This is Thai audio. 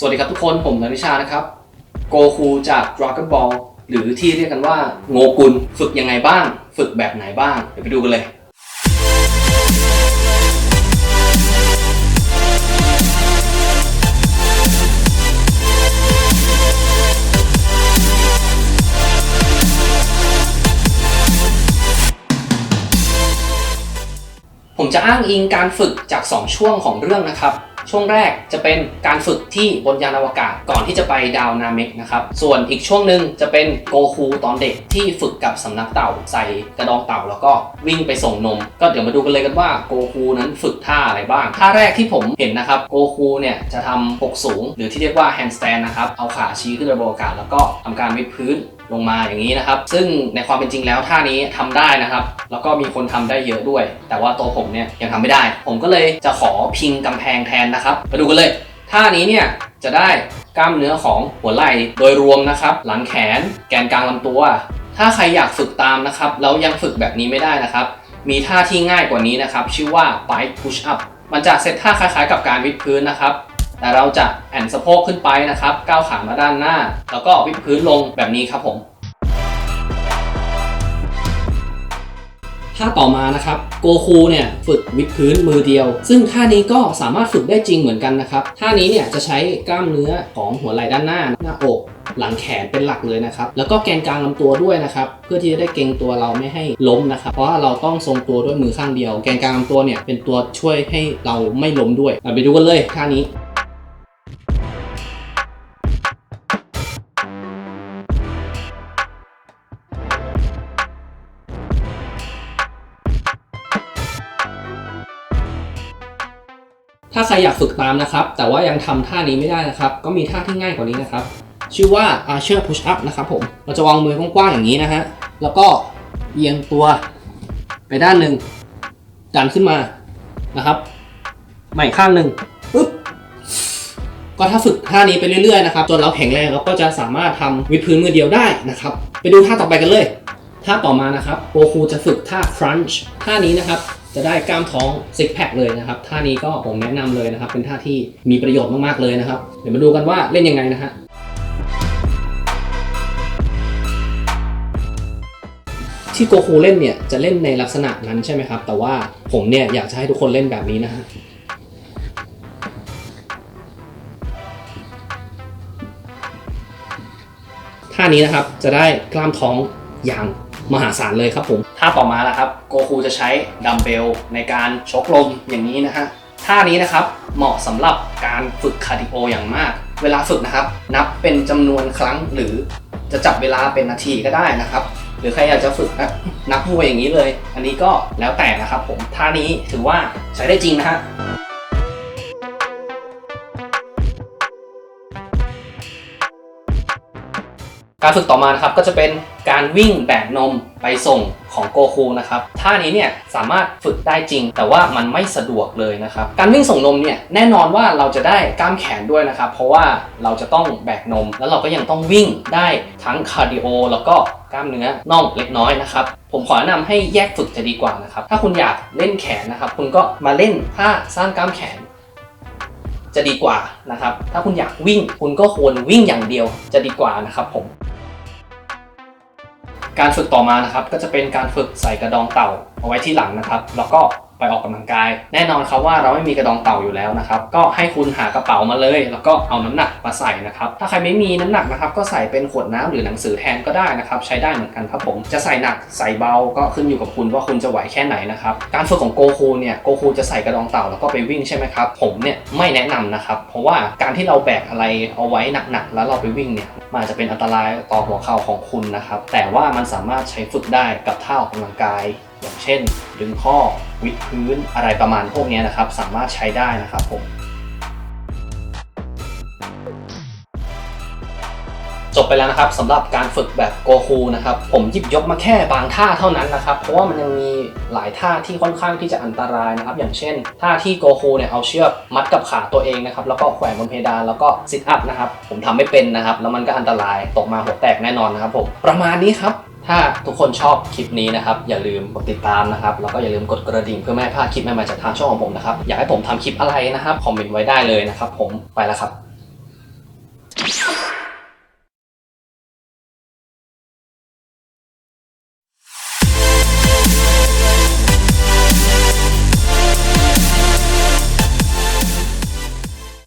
สวัสดีครับทุกคนผมนันทิชานะครับ โกคูจาก Dragon Ball หรือที่เรียกกันว่าโงกุลฝึกยังไงบ้าง ฝึกแบบไหนบ้าง เดี๋ยวไปดูกันเลย ผมจะอ้างอิงการฝึกจาก 2 ช่วงของเรื่องนะครับ ช่วงแรกจะเป็นการฝึกที่บนยานอวกาศก่อนที่จะไปดาวนาเมกนะครับ ส่วนอีกช่วงหนึ่งจะเป็นโกคูตอนเด็กที่ฝึกกับสำนักเต่าใส่กระดองเต่าแล้วก็วิ่งไปส่งนม ก็เดี๋ยวมาดูกันเลยกันว่าโกคูนั้นฝึกท่าอะไรบ้าง ท่าแรกที่ผมเห็นนะครับโกคูเนี่ยจะทำปกสูง หรือที่เรียกว่าแฮนด์สแตนนะครับ เอาขาชี้ขึ้นไปบนอากาศแล้วก็ทำการวิดพื้น ลงมาอย่างนี้นะครับ ซึ่งในความเป็นจริงแล้วท่านี้ทำได้นะครับ แล้วก็มีคนทำได้เยอะด้วย แต่ว่าตัวผมเนี่ยยังทำไม่ได้ ผมก็เลยจะขอพิงกำแพงแทนนะครับมาดูกันเลยท่านี้เนี่ยจะได้กล้ามเนื้อของหัวไหล่โดยรวมนะครับ หลังแขนแกนกลางลำตัว ถ้าใครอยากฝึกตามนะครับแล้วยังฝึกแบบนี้ไม่ได้นะครับ มีท่าที่ง่ายกว่านี้นะครับ ชื่อว่า bike push up มันจะเซตท่าคล้ายๆกับการวิดพื้นนะครับ แต่เราจะแอนสะโพกขึ้นไปนะครับก้าวขามาด้านหน้า แล้วก็วิดพื้นลงแบบนี้ครับผมท่าต่อมานะครับโกคูเนี่ยฝึกวิดพื้นมือเดียว ซึ่งท่านี้ก็สามารถฝึกได้จริงเหมือนกันนะครับท่านี้เนี่ยจะใช้กล้ามเนื้อของหัวไหล่ด้านหน้า หน้าอกหลังแขนเป็นหลักเลยนะครับ แล้วก็แกนกลางลำตัวด้วยนะครับ เพื่อที่จะได้เกรงตัวเราไม่ให้ล้มนะครับ เพราะว่าเราต้องทรงตัวด้วยมือข้างเดียว แกนกลางลำตัวเนี่ยเป็นตัวช่วยให้เราไม่ล้มด้วยไปดูกันเลยท่านี้ ถ้าใครอยากฝึกตามนะครับ แต่ว่ายังทำท่านี้ไม่ได้นะครับ ก็มีท่าที่ง่ายกว่านี้นะครับ ชื่อว่า Archer Push Up นะครับผม เราจะวางมือกว้างๆอย่างนี้นะฮะ แล้วก็เอียงตัวไปด้านหนึ่งดันขึ้นมานะครับ ใหม่ข้างหนึ่งปึ๊บ ก็ถ้าฝึกท่านี้ไปเรื่อยๆนะครับ จนเราแข็งแรงเราก็จะสามารถทำวิดพื้นมือเดียวได้นะครับ ไปดูท่าต่อไปกันเลย ท่าต่อมานะครับโกคูจะฝึกท่า crunch ท่านี้นะครับ จะได้กล้ามท้องซิกแพคเลยนะครับท่านี้ก็ผมแนะนำเลยนะครับเป็นท่าที่มีประโยชน์มากๆเลยนะครับเดี๋ยวมาดูกันว่าเล่นยังไงนะฮะที่โกคูเล่นเนี่ยจะเล่นในลักษณะนั้นใช่ไหมครับ แต่ว่าผมเนี่ยอยากจะให้ทุกคนเล่นแบบนี้นะฮะท่านี้นะครับจะได้กล้ามท้องอย่าง มหาศาลเลยครับผมท่าต่อมานะครับโกคูจะใช้ดัมเบลในการชกลมอย่างนี้นะฮะท่านี้นะครับเหมาะสำหรับการฝึกคาร์ดิโออย่างมาก เวลาฝึกนะครับ นับเป็นจำนวนครั้งหรือจะจับเวลาเป็นนาทีก็ได้นะครับ หรือใครอยากจะฝึกนะนับมวยอย่างนี้เลย อันนี้ก็แล้วแต่นะครับผมท่านี้ถือว่าใช้ได้จริงนะฮะ การฝึกต่อมานะครับก็จะเป็นการวิ่งแบกนมไปส่งของโกคูนะครับท่านี้เนี่ยสามารถฝึกได้จริง แต่ว่ามันไม่สะดวกเลยนะครับการวิ่งส่งนมเนี่ยแน่นอนว่าเราจะได้กล้ามแขนด้วยนะครับเพราะว่าเราจะต้องแบกนม แล้วเราก็ยังต้องวิ่งได้ทั้งคาร์ดิโอแล้วก็กล้ามเนื้อน่องเล็กน้อยนะครับผมขอแนะนำให้แยกฝึกจะดีกว่านะครับถ้าคุณอยากเล่นแขนนะครับคุณก็มาเล่นท่าสร้างกล้ามแขนจะดีกว่านะครับถ้าคุณอยากวิ่งคุณก็ควรวิ่งอย่างเดียวจะดีกว่านะครับผม การฝึกต่อมานะครับ ก็จะเป็นการฝึกใส่กระดองเต่า เอาไว้ที่หลังนะครับ แล้วก็ไปออกกำลังกาย แน่นอนครับว่าเราไม่มีกระดองเต่าอยู่แล้วนะครับ ก็ให้คุณหากระเป๋ามาเลย แล้วก็เอาน้ำหนักมาใส่นะครับ ถ้าใครไม่มีน้ำหนักนะครับ ก็ใส่เป็นขวดน้ำหรือหนังสือแทนก็ได้นะครับ ใช้ได้เหมือนกันครับผม จะใส่หนักใส่เบาก็ขึ้นอยู่กับคุณว่าคุณจะไหวแค่ไหนนะครับ การฝึกของโกคูเนี่ย โกคูจะใส่กระดองเต่าแล้วก็ไปวิ่งใช่ไหมครับ ผมเนี่ยไม่แนะนำนะครับ เพราะว่าการที่เราแบกอะไรเอาไว้หนักๆแล้วเราไปวิ่งเนี่ยมันอาจจะเป็นอันตรายต่อหัวเข่าของคุณนะครับ แต่ว่ามันสามารถใช้ฝึกได้กับท่าออกกำลังกาย อย่างเช่น ดึงข้อวิดพื้นอะไรประมาณพวกนี้นะครับ สามารถใช้ได้นะครับผมจบไปแล้วนะครับสำหรับการฝึกแบบโกคูนะครับผมหยิบยกมาแค่บางท่าเท่านั้นนะครับ เพราะว่ามันยังมีหลายท่าที่ค่อนข้างที่จะอันตรายนะครับ อย่างเช่นท่าที่โกคูเนี่ยเอาเชือกมัดกับขาตัวเองนะครับแล้วก็แขวนบนเพดานแล้วก็ซิทอัพนะครับผมทำไม่เป็นนะครับ แล้วมันก็อันตรายตกมาหัวแตกแน่นอนนะครับผมประมาณนี้ครับ ถ้าทุกคนชอบคลิปนี้นะครับ อย่าลืมกดติดตามนะครับ แล้วก็อย่าลืมกดกระดิ่งเพื่อไม่ให้พลาดคลิปใหม่ๆจากทางช่องของผมนะครับ อยากให้ผมทำคลิปอะไรนะครับ คอมเมนต์ไว้ได้เลยนะครับ ผม ไปแล้วครับ